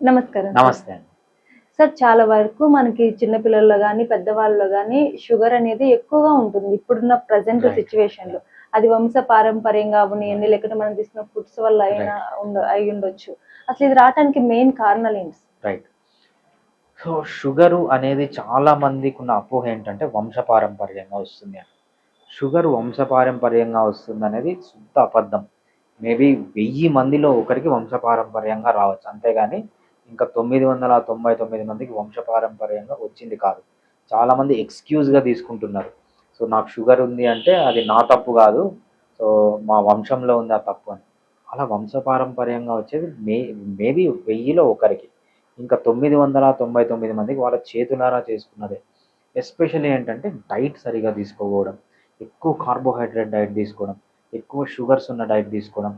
నమస్కారం. నమస్తే అండి. సార్ చాలా వరకు మనకి చిన్నపిల్లల్లో కానీ పెద్దవాళ్ళలో కానీ షుగర్ అనేది ఎక్కువగా ఉంటుంది ఇప్పుడున్న ప్రజెంట్. సిచ్యువేషన్లో అది వంశ పారంపర్యంగా అవనివ్వండి లేకుంటే మనం తీసుకున్న ఫుడ్స్ వల్ల అయినా అయి ఉండొచ్చు. అసలు ఇది రావడానికి మెయిన్ కారణాలు ఏంటి? రైట్ సో షుగరు అనేది చాలా మందికి ఉన్న అపోహ ఏంటంటే వంశపారంపర్యంగా వస్తుంది అని షుగర్ వంశపారంపర్యంగా వస్తుంది అనేది శుద్ధ అబద్ధం. మేబీ వెయ్యి మందిలో ఒకరికి వంశపారంపర్యంగా రావచ్చు. అంతేగాని ఇంకా తొమ్మిది వందల తొంభై తొమ్మిది మందికి వంశపారంపర్యంగా వచ్చింది కాదు. చాలామంది ఎక్స్క్యూజ్గా తీసుకుంటున్నారు. సో నాకు షుగర్ ఉంది అంటే అది నా తప్పు కాదు. సో మా వంశంలో ఉంది ఆ తప్పు అని. అలా వంశపారంపర్యంగా వచ్చేది మే మేబీ వెయ్యిలో ఒకరికి. ఇంకా తొమ్మిది వందల తొంభై తొమ్మిది మందికి వాళ్ళ చేతులారా చేసుకున్నదే. ఎస్పెషల్లీ ఏంటంటే డైట్ సరిగా తీసుకోకపోవడం. ఎక్కువ కార్బోహైడ్రేట్ డైట్ తీసుకోవడం. ఎక్కువ షుగర్స్ ఉన్న డైట్ తీసుకోవడం.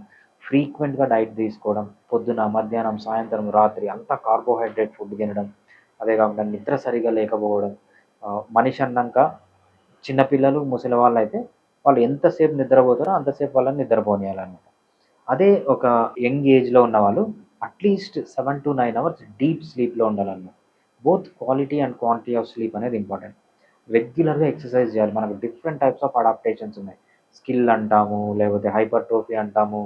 ఫ్రీక్వెంట్గా డైట్ తీసుకోవడం పొద్దున మధ్యాహ్నం సాయంత్రం రాత్రి అంతా కార్బోహైడ్రేట్ ఫుడ్ తినడం అదే కాకుండా నిద్ర సరిగా లేకపోవడం మనిషి అన్నాక చిన్నపిల్లలు ముసలి వాళ్ళు అయితే వాళ్ళు ఎంతసేపు నిద్రపోతారో అంతసేపు వాళ్ళని నిద్రపోనియాలన్నమాట. అదే ఒక యంగ్ ఏజ్లో ఉన్న వాళ్ళు at least seven to nine hours deep స్లీప్లో ఉండాలన్నమాట. Both quality and quantity of sleep అనేది ఇంపార్టెంట్. రెగ్యులర్గా ఎక్సర్సైజ్ చేయాలి. మనకు డిఫరెంట్ టైప్స్ ఆఫ్ అడాప్టేషన్స్ ఉన్నాయి. స్కిల్ అంటాము లేకపోతే హైపర్ట్రోఫీ అంటాము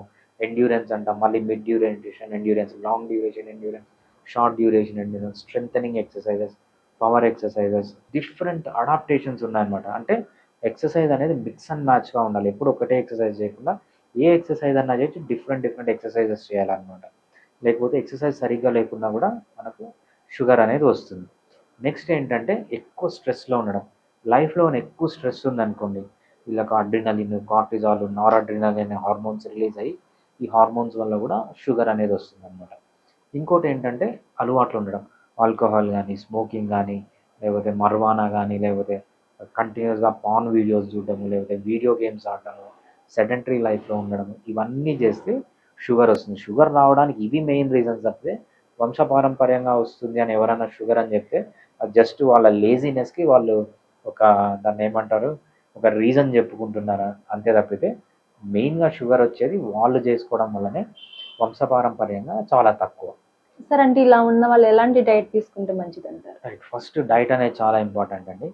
ఎండ్యూరెన్స్ అంటాం. మళ్ళీ mid duration endurance long duration endurance short duration endurance strengthening exercises power exercises different adaptations ఉన్నాయన్నమాట. అంటే ఎక్సర్సైజ్ అనేది మిక్స్ అండ్ మ్యాచ్గా ఉండాలి. ఎప్పుడు ఒకటే ఎక్సర్సైజ్ చేయకుండా ఏ ఎక్సర్సైజ్ అన్నా చేసి డిఫరెంట్ డిఫరెంట్ ఎక్సర్సైజెస్ చేయాలన్నమాట. లేకపోతే ఎక్సర్సైజ్ సరిగ్గా లేకున్నా కూడా మనకు షుగర్ అనేది వస్తుంది. నెక్స్ట్ ఏంటంటే ఎక్కువ స్ట్రెస్లో ఉండడం. లైఫ్లో ఎక్కువ స్ట్రెస్ ఉందనుకోండి వీళ్ళకి adrenaline cortisol noradrenaline hormones release అయ్యి ఈ హార్మోన్స్ వల్ల కూడా షుగర్ అనేది వస్తుంది అనమాట ఇంకోటి ఏంటంటే అలవాట్లు ఉండడం. ఆల్కహాల్ కానీ స్మోకింగ్ కానీ లేకపోతే మర్వానా కానీ లేకపోతే కంటిన్యూస్గా పాన్ వీడియోస్ చూడడము లేకపోతే వీడియో గేమ్స్ ఆడటము సెడెంటరీ లైఫ్లో ఉండడం ఇవన్నీ చేస్తే షుగర్ వస్తుంది. షుగర్ రావడానికి ఇవి మెయిన్ రీజన్స్ తప్పితే వంశపారంపర్యంగా వస్తుంది అని ఎవరైనా షుగర్ అని చెప్తే అది జస్ట్ వాళ్ళ లేజినెస్కి వాళ్ళు ఒక దాన్ని ఏమంటారు? ఒక రీజన్ చెప్పుకుంటున్నారు? అంతే తప్పితే మెయిన్గా షుగర్ వచ్చేది వాళ్ళు చేసుకోవడం వల్లనే వంశపారంపర్యంగా చాలా తక్కువ. సార్ అంటే ఇలా ఉన్న వాళ్ళు ఎలాంటి డైట్ తీసుకుంటే మంచిది అంటారు రైట్ ఫస్ట్ డైట్ అనేది చాలా ఇంపార్టెంట్ అండి.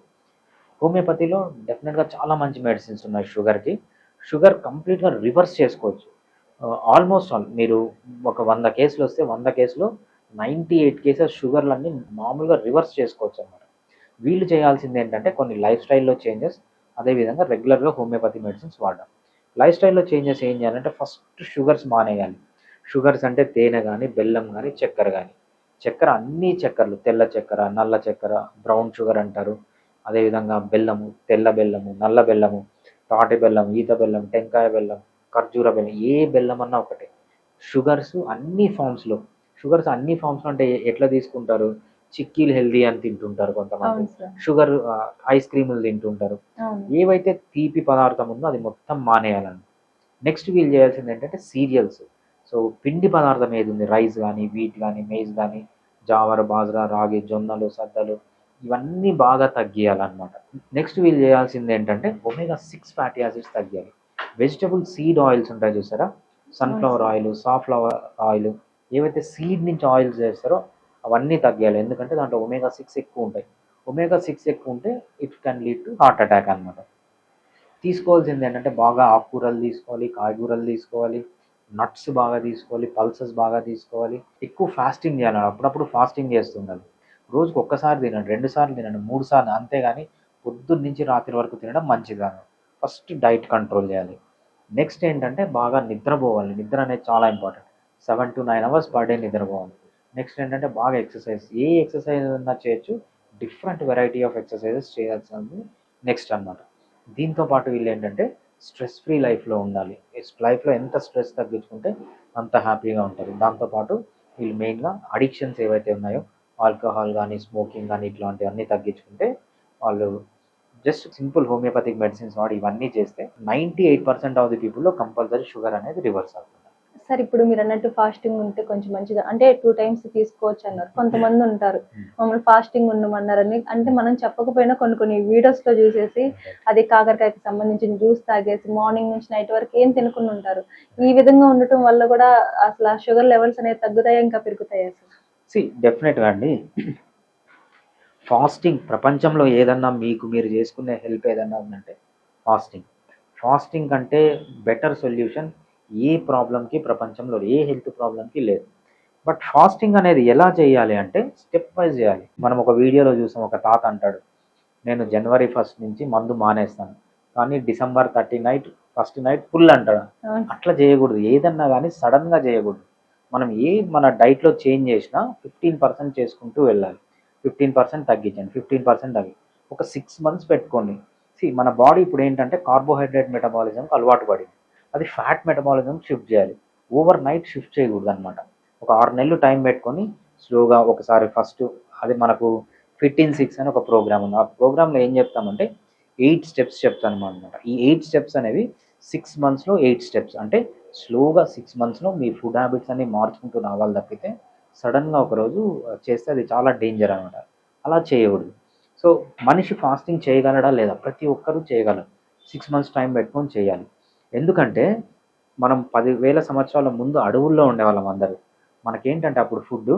హోమియోపతిలో డెఫినెట్గా చాలా మంచి మెడిసిన్స్ ఉన్నాయి షుగర్కి. షుగర్ కంప్లీట్గా రివర్స్ చేసుకోవచ్చు. ఆల్మోస్ట్ ఆల్ మీరు ఒక వంద కేసులు వస్తే వంద కేసులో నైంటీ ఎయిట్ కేసెస్ షుగర్లన్నీ మామూలుగా రివర్స్ చేసుకోవచ్చు అన్నమాట. వీళ్ళు చేయాల్సింది ఏంటంటే కొన్ని లైఫ్ స్టైల్లో చేంజెస్ అదేవిధంగా రెగ్యులర్గా హోమియోపతి మెడిసిన్స్ వాడడం. లైఫ్ స్టైల్లో చేంజెస్ ఏం చేయాలంటే ఫస్ట్ షుగర్స్ మానేయాలి. షుగర్స్ అంటే తేనె కానీ బెల్లం కానీ చక్కెర కానీ చక్కెర అన్ని చక్కెరలు తెల్ల చక్కెర నల్ల చక్కెర బ్రౌన్ షుగర్ అంటారు. అదేవిధంగా బెల్లము తెల్ల బెల్లము నల్ల బెల్లము తాటి బెల్లం ఈత బెల్లం టెంకాయ బెల్లం ఖర్జూర బెల్లం ఏ బెల్లం అన్నా ఒకటే. షుగర్స్ అన్ని ఫామ్స్లో షుగర్స్ అన్ని ఫామ్స్లో అంటే ఎట్లా తీసుకుంటారు? చిక్కీలు హెల్దీ అని తింటుంటారు కొంతమంది. షుగర్ ఐస్ క్రీములు తింటుంటారు. ఏవైతే తీపి పదార్థం ఉందో అది మొత్తం మానేయాలని నెక్స్ట్ వీళ్ళు చేయాల్సింది ఏంటంటే సీరియల్స్. సో పిండి పదార్థం ఏది ఉంది? రైస్ కానీ వీట్ కానీ మేజ్ కానీ జావర్ బాజ్రా రాగి జొన్నలు సద్దలు ఇవన్నీ బాగా తగ్గియాలన్నమాట. నెక్స్ట్ వీళ్ళు చేయాల్సింది ఏంటంటే ఒమేగా సిక్స్ ఫ్యాటీ యాసిడ్స్ తగ్గియాలి. వెజిటబుల్ సీడ్ ఆయిల్స్ ఉంటాయి చూసారా? సన్ఫ్లవర్ ఆయిల్ సాఫ్లవర్ ఆయిల్ ఏవైతే సీడ్ నుంచి ఆయిల్స్ చేస్తారో అవన్నీ తగ్గాలి. ఎందుకంటే దాంట్లో ఒమేగా సిక్స్ ఎక్కువ ఉంటాయి. ఒమేగా సిక్స్ ఎక్కువ ఉంటే it can lead to heart attack అనమాట తీసుకోవాల్సింది ఏంటంటే బాగా ఆకుకూరలు తీసుకోవాలి కాయగూరలు తీసుకోవాలి నట్స్ బాగా తీసుకోవాలి పల్సెస్ బాగా తీసుకోవాలి. ఎక్కువ ఫాస్టింగ్ చేయాలి. అప్పుడప్పుడు ఫాస్టింగ్ చేస్తుండాలి. రోజుకు ఒక్కసారి తినండి రెండు సార్లు తినండి మూడు సార్లు అంతేగాని పొద్దున్న నుంచి రాత్రి వరకు తినడం మంచిది కాదు ఫస్ట్ డైట్ కంట్రోల్ చేయాలి. నెక్స్ట్ ఏంటంటే బాగా నిద్రపోవాలి. నిద్ర అనేది చాలా important seven to nine hours per day నిద్రపోవాలి. నెక్స్ట్ ఏంటంటే బాగా ఎక్సర్సైజ్ ఏ ఎక్సర్సైజ్ అయినా చేయొచ్చు. డిఫరెంట్ వెరైటీ ఆఫ్ ఎక్సర్సైజెస్ చేయాల్సింది నెక్స్ట్ అన్నమాట. దీంతో పాటు వీళ్ళు ఏంటంటే స్ట్రెస్ ఫ్రీ లైఫ్లో ఉండాలి. లైఫ్లో ఎంత స్ట్రెస్ తగ్గించుకుంటే అంత హ్యాపీగా ఉంటారు. దాంతోపాటు వీళ్ళు మెయిన్గా అడిక్షన్స్ ఏవైతే ఉన్నాయో ఆల్కహాల్ కానీ స్మోకింగ్ కానీ ఇట్లాంటివన్నీ తగ్గించుకుంటే వాళ్ళు జస్ట్ సింపుల్ హోమియోపతిక్ మెడిసిన్స్ వాడి ఇవన్నీ చేస్తే ninety eight percent of the పీపుల్లో compulsory sugar అనేది రివర్స్ అవుతుంది. సార్ ఇప్పుడు మీరు అన్నట్టు ఫాస్టింగ్ ఉంటే కొంచెం మంచిది. అంటే టూ టైమ్స్ తీసుకోవచ్చు అన్నారు. కొంతమంది ఉంటారు. మమ్మల్ని ఫాస్టింగ్ ఉండమన్నారని అంటే మనం చెప్పకపోయినా కొన్ని కొన్ని వీడియోస్లో చూసేసి అది కాకరకాయకి సంబంధించిన జ్యూస్ తాగేసి మార్నింగ్ నుంచి నైట్ వరకు ఏం తినకుండా ఉంటారు. ఈ విధంగా ఉండటం వల్ల కూడా అసలు ఆ షుగర్ లెవెల్స్ అనేవి తగ్గుతాయా ఇంకా పెరుగుతాయా సార్? సి డెఫినెట్గా అండి. ఫాస్టింగ్ ప్రపంచంలో ఏదన్నా మీకు మీరు చేసుకునే హెల్ప్ ఏదన్నా ఉందంటే ఫాస్టింగ్ ఫాస్టింగ్ కంటే బెటర్ సొల్యూషన్ ఏ ప్రాబ్లంకి ప్రపంచంలో ఏ హెల్త్ ప్రాబ్లంకి లేదు. బట్ ఫాస్టింగ్ అనేది ఎలా చేయాలి అంటే స్టెప్ వైజ్ చేయాలి. మనం ఒక వీడియోలో చూసాం ఒక తాత అంటాడు నేను జనవరి ఫస్ట్ నుంచి మందు మానేస్తాను కానీ December thirty night first night full అంటాడు. అట్లా చేయకూడదు. ఏదన్నా కానీ సడన్గా చేయకూడదు. మనం ఏ మన డైట్లో చేంజ్ చేసినా ఫిఫ్టీన్ పర్సెంట్ చేసుకుంటూ వెళ్ళాలి. ఫిఫ్టీన్ పర్సెంట్ తగ్గించండి ఫిఫ్టీన్ పర్సెంట్ తగ్గి. ఒక సిక్స్ మంత్స్ పెట్టుకోండి. సి మన బాడీ ఇప్పుడు ఏంటంటే కార్బోహైడ్రేట్ మెటబాలిజంకి అలవాటు పడింది. అది ఫ్యాట్ మెటబాలిజం షిఫ్ట్ చేయాలి. ఓవర్ నైట్ షిఫ్ట్ చేయకూడదు అనమాట ఒక ఆరు నెలలు టైం పెట్టుకొని స్లోగా ఒకసారి ఫస్ట్ అది మనకు ఫిఫ్టీన్ సిక్స్ అని ఒక ప్రోగ్రామ్ ఉంది. ఆ ప్రోగ్రాంలో ఏం చెప్తామంటే ఎయిట్ స్టెప్స్ చెప్తాను అనమాట ఈ ఎయిట్ స్టెప్స్ అనేవి సిక్స్ మంత్స్లో ఎయిట్ స్టెప్స్ అంటే స్లోగా సిక్స్ మంత్స్లో మీ ఫుడ్ హ్యాబిట్స్ అన్ని మార్చుకుంటూ రావాలి తప్పితే సడన్గా ఒకరోజు చేస్తే అది చాలా డేంజర్ అనమాట అలా చేయకూడదు. సో మనిషి ఫాస్టింగ్ చేయగలడా లేదా? ప్రతి ఒక్కరూ చేయగలరు. సిక్స్ మంత్స్ టైం పెట్టుకొని చేయాలి. ఎందుకంటే మనం పదివేల సంవత్సరాల ముందు అడవుల్లో ఉండేవాళ్ళం అందరూ. మనకేంటంటే అప్పుడు ఫుడ్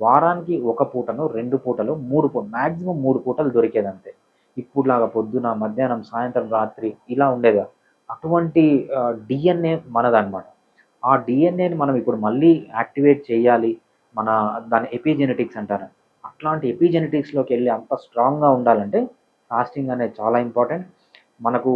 వారానికి ఒక పూటను రెండు పూటలు మూడు పూట మ్యాక్సిమం మూడు పూటలు దొరికేదంతే. ఇప్పుడులాగా పొద్దున మధ్యాహ్నం సాయంత్రం రాత్రి ఇలా ఉండేది. అటువంటి డిఎన్ఏ మనదన్నమాట. ఆ డిఎన్ఏని మనం ఇప్పుడు మళ్ళీ యాక్టివేట్ చేయాలి. మన దాని ఎపిజెనెటిక్స్ అంటారు. అట్లాంటి ఎపిజెనెటిక్స్లోకి వెళ్ళి అంత స్ట్రాంగ్గా ఉండాలంటే ఫాస్టింగ్ అనేది చాలా ఇంపార్టెంట్. మనకు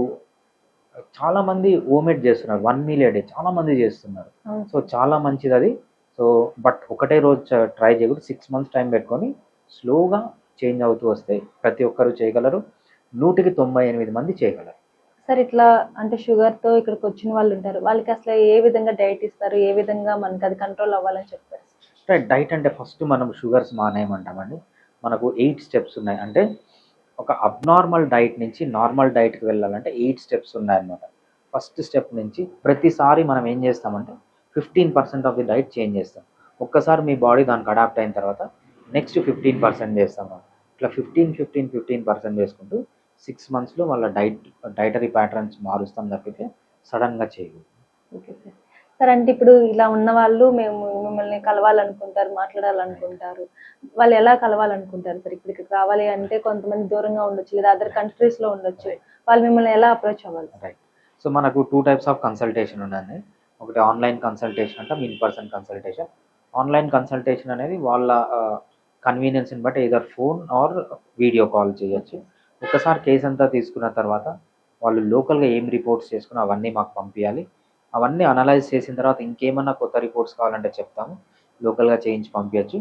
చాలామంది ఓమేట్ చేస్తున్నారు. వన్ మీల్ డే చాలామంది చేస్తున్నారు. అవును. సో చాలా మంచిది అది. సో బట్ ఒకటే రోజు ట్రై చేయకూడదు సిక్స్ మంత్స్ టైం పెట్టుకొని స్లోగా చేంజ్ అవుతూ వస్తే ప్రతి ఒక్కరు చేయగలరు. నూటికి తొంభై ఎనిమిది మంది చేయగలరు. సార్ ఇట్లా అంటే షుగర్తో ఇక్కడికి వచ్చిన వాళ్ళు ఉంటారు. వాళ్ళకి అసలు ఏ విధంగా డైట్ ఇస్తారు? ఏ విధంగా మనకి అది కంట్రోల్ అవ్వాలని చెప్తారు? రైట్ డైట్ అంటే ఫస్ట్ మనం షుగర్స్ మానేయమంటామండి. మనకు ఎయిట్ స్టెప్స్ ఉన్నాయి. అంటే ఒక అబ్నార్మల్ డైట్ నుంచి నార్మల్ డైట్కి వెళ్ళాలంటే ఎయిట్ స్టెప్స్ ఉన్నాయన్నమాట. ఫస్ట్ స్టెప్ నుంచి ప్రతిసారి మనం ఏం చేస్తామంటే fifteen percent of the diet change చేస్తాం. ఒక్కసారి మీ బాడీ దానికి అడాప్ట్ అయిన తర్వాత నెక్స్ట్ ఫిఫ్టీన్ పర్సెంట్ చేస్తాం. ఇట్లా ఫిఫ్టీన్ ఫిఫ్టీన్ ఫిఫ్టీన్ పర్సెంట్ చేసుకుంటూ సిక్స్ మంత్స్లో వాళ్ళ డైట్ డైటరీ ప్యాటర్న్స్ మారుస్తాం తప్పితే సడన్గా చేయకూడదు. ఓకే సార్ అంటే ఇప్పుడు ఇలా ఉన్న వాళ్ళు మేము మిమ్మల్ని కలవాలనుకుంటారు మాట్లాడాలనుకుంటారు. వాళ్ళు ఎలా కలవాలనుకుంటారు సార్? ఇప్పుడు ఇక్కడికి రావాలి అంటే కొంతమంది దూరంగా ఉండొచ్చు లేదా అదర్ కంట్రీస్లో ఉండొచ్చు. వాళ్ళు మిమ్మల్ని ఎలా అప్రోచ్ అవ్వాలి రైట్ సో మనకు టూ టైప్స్ ఆఫ్ కన్సల్టేషన్ ఉందండి. ఒకటి ఆన్లైన్ కన్సల్టేషన్ అంటాం in person consultation online consultation అనేది వాళ్ళ కన్వీనియన్స్ని బట్టి either phone or video call చేయొచ్చు. ఒకసారి కేసు అంతా తీసుకున్న తర్వాత వాళ్ళు లోకల్గా ఏం రిపోర్ట్స్ చేసుకుని అవన్నీ మాకు పంపించాలి అవన్నీ అనలైజ్ చేసిన తర్వాత ఇంకేమన్నా కొత్త రిపోర్ట్స్ కావాలంటే చెప్తాము. లోకల్గా చేయించి పంపించచ్చు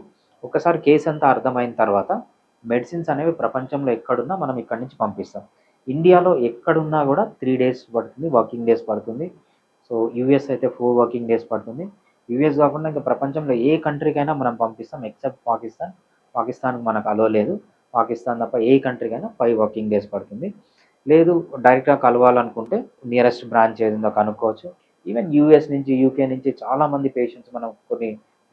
ఒకసారి కేసు అంతా అర్థమైన తర్వాత మెడిసిన్స్ అనేవి ప్రపంచంలో ఎక్కడున్నా మనం ఇక్కడి నుంచి పంపిస్తాం. ఇండియాలో ఎక్కడున్నా కూడా త్రీ డేస్ పడుతుంది వర్కింగ్ డేస్ పడుతుంది. సో యూఎస్ అయితే ఫోర్ వర్కింగ్ డేస్ పడుతుంది. యూఎస్ కాకుండా ఇంకా ప్రపంచంలో ఏ కంట్రీకైనా మనం పంపిస్తాం ఎక్సెప్ట్ పాకిస్తాన్. పాకిస్తాన్కి మనకు అలో లేదు. పాకిస్తాన్ తప్ప ఏ కంట్రీకైనా ఫైవ్ వర్కింగ్ డేస్ పడుతుంది. లేదు డైరెక్ట్గా కలవాలనుకుంటే నియరెస్ట్ బ్రాంచ్ ఏదో కనుక్కోవచ్చు. ఈవెన్ యూఎస్ నుంచి యూకే నుంచి చాలామంది పేషెంట్స్ మనం కొన్ని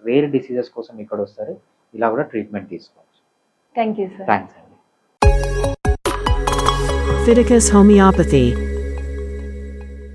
వేరే డిసీజెస్ కోసం ఇక్కడ వస్తారు. ఇలా కూడా ట్రీట్మెంట్ తీసుకోవచ్చు. థ్యాంక్ యూ సార్ థ్యాంక్స్ అండి. Fiticus Homeopathy